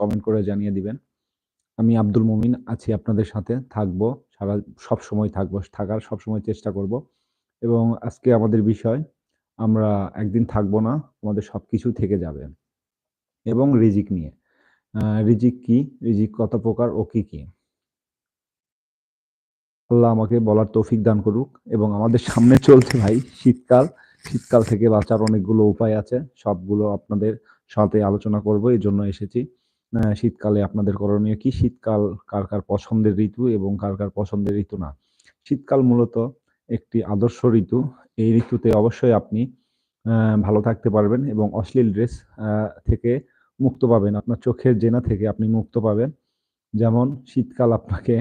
Comment করে জানিয়ে দিবেন। আমি আব্দুল মুমিন আছি আপনাদের সাথে, থাকব, সারা সব সময় থাকব, থাকার সব সময় চেষ্টা করব। এবং আজকে আমাদের বিষয়, আমরা একদিন থাকব না, আমাদের সবকিছু থেকে যাবে। এবং রিজিক নিয়ে। রিজিক কি? রিজিক কত প্রকার ও কি কি? আল্লাহ আমাকে বলার তৌফিক দান করুক। এবং আমাদের সামনে চলছে ভাই শীতকাল। শীতকাল থেকে বাঁচার অনেকগুলো উপায় আছে। সবগুলো আপনাদের সাথে আলোচনা করব এই জন্য এসেছি। শীতকালে আপনাদের করণীয় কি? শীতকাল কার কার পছন্দের ঋতু এবং কার কার পছন্দের ঋতু না? শীতকাল মূলত একটি আদর্শ ঋতু। এই ঋতুতে অবশ্যই আপনি ভালো থাকতে পারবেন এবং অশ্লীল ড্রেস থেকে মুক্ত পাবেন। আপনার চোখের জেনা থেকে আপনি মুক্ত পাবেন। যেমন শীতকাল আপনাকে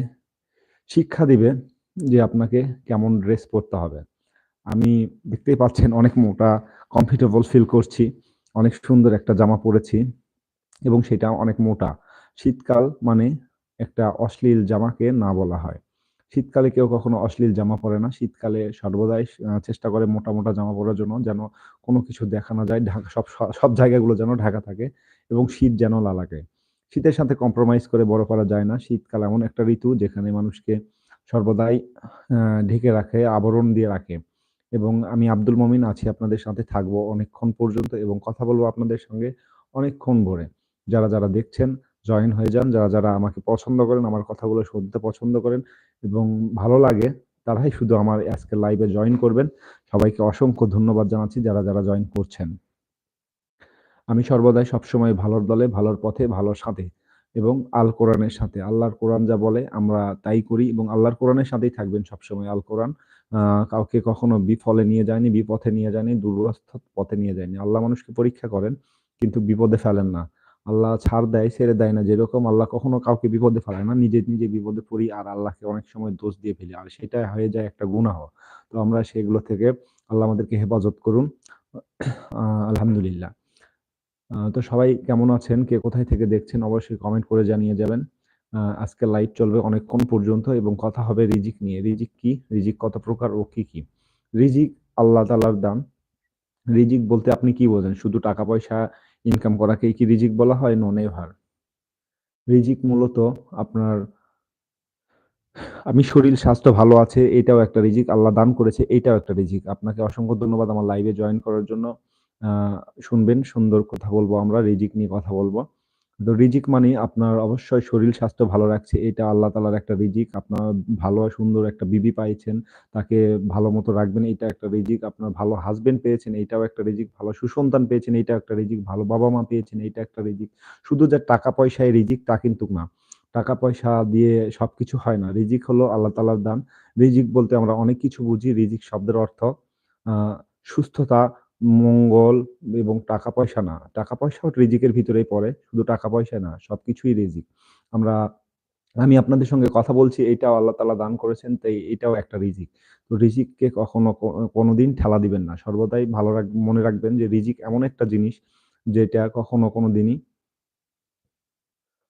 শিক্ষা দিবে যে আপনাকে কেমন ড্রেস পরতে হবে। আমি দেখতেই পাচ্ছেন অনেক মোটা কমফর্টেবল ফিল করছি। অনেক সুন্দর একটা জামা পরেছি। এবং সেটা অনেক মোটা। শীতকাল মানে একটা অশ্লীল জামাকে না বলা হয়। শীতকালে কেউ কখনো অশ্লীল জামা পরে না। শীতকালে সর্বদাই চেষ্টা করে মোটা মোটা জামা পরার জন্য যেন কোনো কিছু দেখানো যায়। ঢাকা, সব সব জায়গাগুলো যেন ঢাকা থাকে এবং শীত যেন না লাগে। শীতের সাথে কম্প্রোমাইজ করে বড় করা যায় না। শীতকাল এমন একটা ঋতু যেখানে মানুষকে সর্বদাই ঢেকে রাখে, আবরণ দিয়ে রাখে। এবং আমি আব্দুল মমিন আছি, আপনাদের সাথে থাকব অনেকক্ষণ পর্যন্ত এবং কথা বলব আপনাদের সঙ্গে অনেকক্ষণ ভরে। যারা যারা দেখছেন জয়েন হয়ে যান। যারা যারা আমাকে পছন্দ করেন, আমার কথাগুলো শুনতে পছন্দ করেন এবং ভালো লাগে, তারাই শুধু আমার আজকে লাইভে জয়েন করবেন। সবাইকে অসংখ্য ধন্যবাদ জানাচ্ছি যারা যারা জয়েন করছেন। আমি সর্বদাই সবসময় ভালোর দলে, ভালোর পথে, ভালোর সাথে এবং আল কোরআনের সাথে। আল্লাহর কোরআন যা বলে, আমরা তাই করি এবং আল্লাহর কোরআনের সাথেই থাকবেন সবসময় আল কোরআন। কাউকে কখনো বিফলে নিয়ে যায়নি, বিপথে নিয়ে যায়নি দুর্বস্থ পথে নিয়ে যায়নি। আল্লাহ মানুষকে পরীক্ষা করেন, কিন্তু বিপদে ফেলেন না। আল্লাহ ছাড় দেয়, ছেড়ে দেয় না। যেরকম আল্লাহ কখনো কাউকে বিপদে ফেলায় না, নিজে নিজে বিপদে পড়ি আর আল্লাহকে অনেক সময় দোষ দিয়ে ফেলি। আর সেটা হয়ে যায় একটা গুনাহ। তো আমরা সেগুলো থেকে আল্লাহ আমাদেরকে হেফাজত করুন। আলহামদুলিল্লাহ। তো সবাই কেমন আছেন? কে কোথায় থেকে দেখছেন? অবশ্যই কমেন্ট করে জানিয়ে যাবেন। আজকে লাইভ চলবে অনেকক্ষণ পর্যন্ত এবং কথা হবে রিজিক নিয়ে। রিজিক কি? রিজিক কত প্রকার ও কি কি? রিজিক আল্লাহ তালার দান। রিজিক বলতে আপনি কি বোঝেন? শুধু টাকা পয়সা ইনকাম করাকেই কি রিজিক বলা হয়? নন এভার রিজিক মূলত আপনার, আমি শরীর, স্বাস্থ্য ভালো আছে, এটাও একটা রিজিক, আল্লাহ দান করেছে, এটাও একটা রিজিক। আপনাকে অসংখ্য ধন্যবাদ আমার লাইভে জয়েন করার জন্য। শুনবেন, সুন্দর কথা বলব আমরা, রিজিক নিয়ে কথা বলব। তো রিজিক মানে আপনার অবশ্যই শরীর, স্বাস্থ্য ভালো রাখছে। এটা আল্লাহ তালার একটা রিজিক আপনার ভালো, সুন্দর একটা বিবি পাইছেন। তাকে ভালো মতো রাখবেন। এটা একটা রিজিক আপনার ভালো হাজবেন্ড পেয়েছেন। এটাও একটা রিজিক ভালো সুসন্তান পেয়েছেন। এটা একটা রিজিক ভালো বাবা মা পেয়েছেন। এটা একটা রিজিক শুধু যে টাকা পয়সায় রিজিক তা কিন্তু না। টাকা পয়সা দিয়ে সবকিছু হয় না। রিজিক হলো আল্লাহ তালার দান। রিজিক বলতে আমরা অনেক কিছু বুঝি। রিজিক শব্দের অর্থ সুস্থতা মঙ্গল এবং টাকা পয়সা না। টাকা পয়সাও রিজিকের ভিতরেই পড়ে, শুধু টাকা পয়সা না, সবকিছুই রিজিক। আমরা, আমি আপনাদের সঙ্গে কথা বলছি, এটাও আল্লাহ তালা দান করেছেন, তাই এটাও একটা রিজিক। তো রিজিককে কখনো কোনোদিন ঠেলা দিবেন না। সর্বদাই ভালো রাখ, মনে রাখবেন যে রিজিক এমন একটা জিনিস যেটা কখনো কোনো দিনই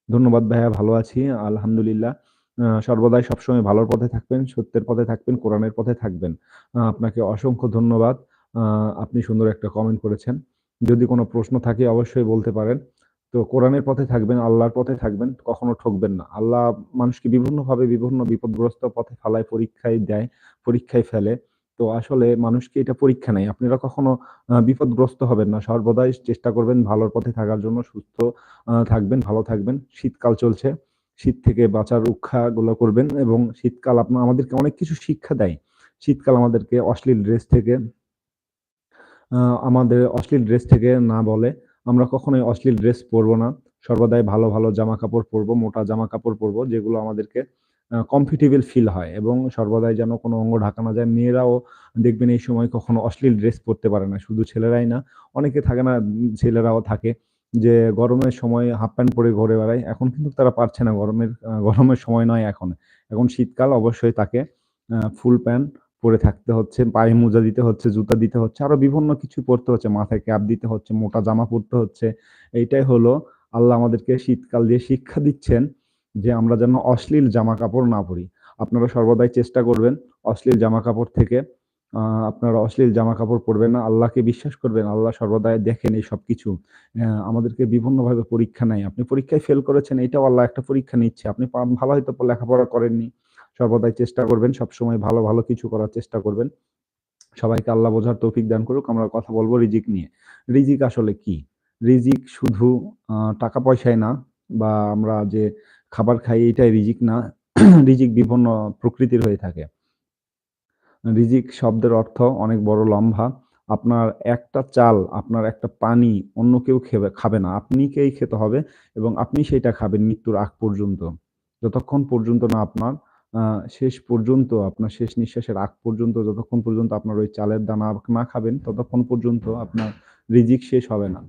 ধন্যবাদ ভাইয়া, ভালো আছি, আলহামদুলিল্লাহ। সর্বদাই সবসময় ভালোর পথে থাকবেন, সত্যের পথে থাকবেন, কোরআনের পথে থাকবেন। আপনাকে অসংখ্য ধন্যবাদ। আপনি সুন্দর একটা কমেন্ট করেছেন। যদি কোনো প্রশ্ন থাকে অবশ্যই বলতে পারেন। তো কোরআনের পথে থাকবেন, আল্লাহর পথে থাকবেন, কখনো ঠকবেন না। আল্লাহ মানুষকে বিভিন্নভাবে বিভিন্ন বিপদগ্রস্ত পথে ফেলায়, পরীক্ষায় দেয়, পরীক্ষায় ফেলে। তো আসলে মানুষকে এটা পরীক্ষা নেই। আপনারা কখনো বিপদগ্রস্ত হবেন না। সর্বদাই চেষ্টা করবেন ভালোর পথে থাকার জন্য, সুস্থ থাকবেন, ভালো থাকবেন। শীতকাল চলছে। শীত থেকে বাঁচার রক্ষাগুলো করবেন এবং শীতকাল আপনার আমাদেরকে অনেক কিছু শিক্ষা দেয়। শীতকাল আমাদেরকে অশ্লীল ড্রেস থেকে আমাদের অশ্লীল ড্রেস থেকে না বলে আমরা কখনোই অশ্লীল ড্রেস পরবো না। সর্বদাই ভালো ভালো জামা কাপড় পরবো, মোটা জামা কাপড় পরবো, যেগুলো আমাদেরকে কমফর্টেবল ফিল হয় এবং সর্বদাই যেন কোনো অঙ্গ ঢাকা না যায়। মেয়েরাও দেখবেন এই সময় কখনো অশ্লীল ড্রেস পরতে পারে না, শুধু ছেলেরাই না। অনেকে থাকে না, ছেলেরাও থাকে যে গরমের সময় হাফ প্যান্ট পরে ঘরে বেড়ায়। এখন কিন্তু তারা পারছে না গরমের গরমের সময় নয় এখন। এখন শীতকাল, অবশ্যই তাকে ফুল প্যান্ট পরে থাকতে হচ্ছে পায়ে মোজা দিতে হচ্ছে জুতা দিতে হচ্ছে আরও বিভিন্ন কিছু পরতে হচ্ছে মাথায় ক্যাপ দিতে হচ্ছে মোটা জামা পরতে হচ্ছে। এইটাই হলো আল্লাহ আমাদেরকে শীতকাল দিয়ে শিক্ষা দিচ্ছেন যে আমরা যেন অশ্লীল জামা কাপড় না পরি। আপনারা সর্বদাই চেষ্টা করবেন অশ্লীল জামা কাপড় থেকে আপনারা অশ্লীল জামা কাপড় পরবেন না আল্লাহকে বিশ্বাস করবেন আল্লাহ সর্বদাই দেখেন এই সবকিছু আহ, আমাদেরকে বিভিন্নভাবে পরীক্ষা নেয়। আপনি পরীক্ষায় ফেল করেছেন এটাও আল্লাহ একটা পরীক্ষা নিচ্ছে। আপনি ভালো হয়তো লেখাপড়া করেননি সর্বদাই চেষ্টা করবেন, সবসময় ভালো ভালো কিছু করার চেষ্টা করবেন। সবাইকে আল্লাহ বোঝার তৌফিক দান করুক। আমরা কথা বলব রিজিক নিয়ে। রিজিক আসলে কি? রিজিক শুধু টাকা পয়সায় না বা আমরা যে খাবার খাই এটাই রিজিক না, রিজিক বিভিন্ন প্রকৃতির হয়ে থাকে। রিজিক শব্দের অর্থ অনেক বড় লম্বা। আপনার একটা চাল, আপনার একটা পানি অন্য কেউ খেবে, খাবে না। আপনিকেই খেতে হবে এবং আপনি সেটা খাবেন মৃত্যুর আগ পর্যন্ত। যতক্ষণ পর্যন্ত না আপনার শেষ পর্যন্ত আপনার শেষ নিঃশ্বাসের আগ পর্যন্ত, যতক্ষণ পর্যন্ত আপনার ওই চালের দানা না খাবেন, ততক্ষণ পর্যন্ত আপনার রিজিক শেষ হবে না।